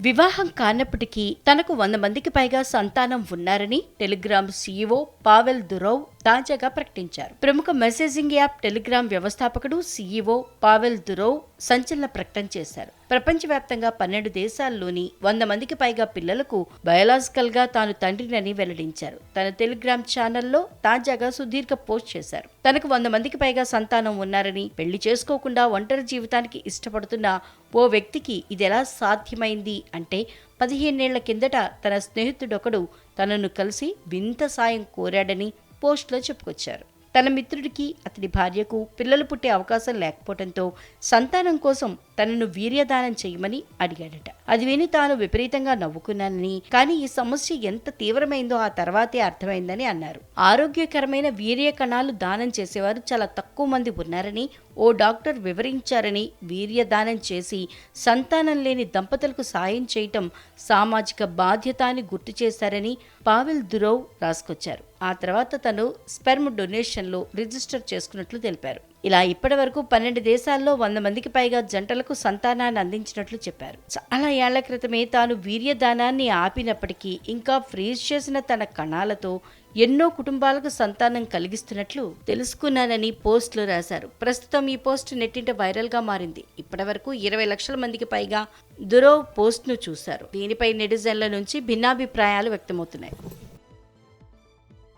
వివాహం కానప్పటికీ తనకు వంద మందికి పైగా సంతానం ఉన్నారని టెలిగ్రామ్ సీఈఓ పావెల్ దురోవ్ తాజాగా ప్రకటించారు. ప్రముఖ మెసేజింగ్ యాప్ టెలిగ్రామ్ వ్యవస్థాపకుడు సీఈఓ పావెల్ దురోవ్ సంచలన ప్రకటన చేశారు. ప్రపంచవ్యాప్తంగా పన్నెండు దేశాల్లోని వంద మందికి పైగా పిల్లలకు బయలాజికల్గా తాను తండ్రినని వెల్లడించారు. తన టెలిగ్రామ్ ఛానల్లో తాజాగా సుదీర్ఘ పోస్ట్ చేశారు. తనకు వంద మందికి పైగా సంతానం ఉన్నారని పెళ్ళి చేసుకోకుండా ఒంటరి జీవితానికి ఇష్టపడుతున్న ఓ వ్యక్తికి ఇది ఎలా సాధ్యమైంది అంటే పదిహేనేళ్ళ కిందట తన స్నేహితుడొకడు తనను కలిసి వింత సాయం కోరాడని పోస్ట్లో చెప్పుకొచ్చారు. తన మిత్రుడికి అతడి భార్యకు పిల్లలు పుట్టే అవకాశం లేకపోవడంతో సంతానం కోసం తనను వీర్యదానం చేయమని అడిగాడట. అది విని తాను విపరీతంగా నవ్వుకున్నానని కానీ ఈ సమస్య ఎంత తీవ్రమైందో ఆ తర్వాతే అర్థమైందని అన్నారు. ఆరోగ్యకరమైన వీర్య కణాలు దానం చేసేవారు చాలా తక్కువ మంది ఉన్నారని ఓ డాక్టర్ వివరించారని వీర్యదానం చేసి సంతానం లేని దంపతులకు సాయం చేయటం సామాజిక బాధ్యత అని గుర్తు చేశారని పావెల్ దురవ్ రాసుకొచ్చారు. ఆ తర్వాత తను స్పెర్మ్ డొనేషన్లో రిజిస్టర్ చేసుకున్నట్లు తెలిపారు. ఇలా ఇప్పటి వరకు పన్నెండు దేశాల్లో వంద మందికి పైగా జంటలకు సంతానాన్ని అందించినట్లు చెప్పారు. చాలా ఏళ్ళ క్రితమే తాను వీర్యదానాన్ని ఆపినప్పటికీ ఇంకా ఫ్రీజ్ చేసిన తన కణాలతో ఎన్నో కుటుంబాలకు సంతానం కలిగిస్తున్నట్లు తెలుసుకున్నానని పోస్టులు రాశారు. ప్రస్తుతం ఈ పోస్ట్ నెట్టింట వైరల్గా మారింది. ఇప్పటివరకు ఇరవై లక్షల మందికి పైగా దురోవ్ పోస్ట్ను చూశారు. దీనిపై నెటిజన్ల నుంచి భిన్నాభిప్రాయాలు వ్యక్తమవుతున్నాయి.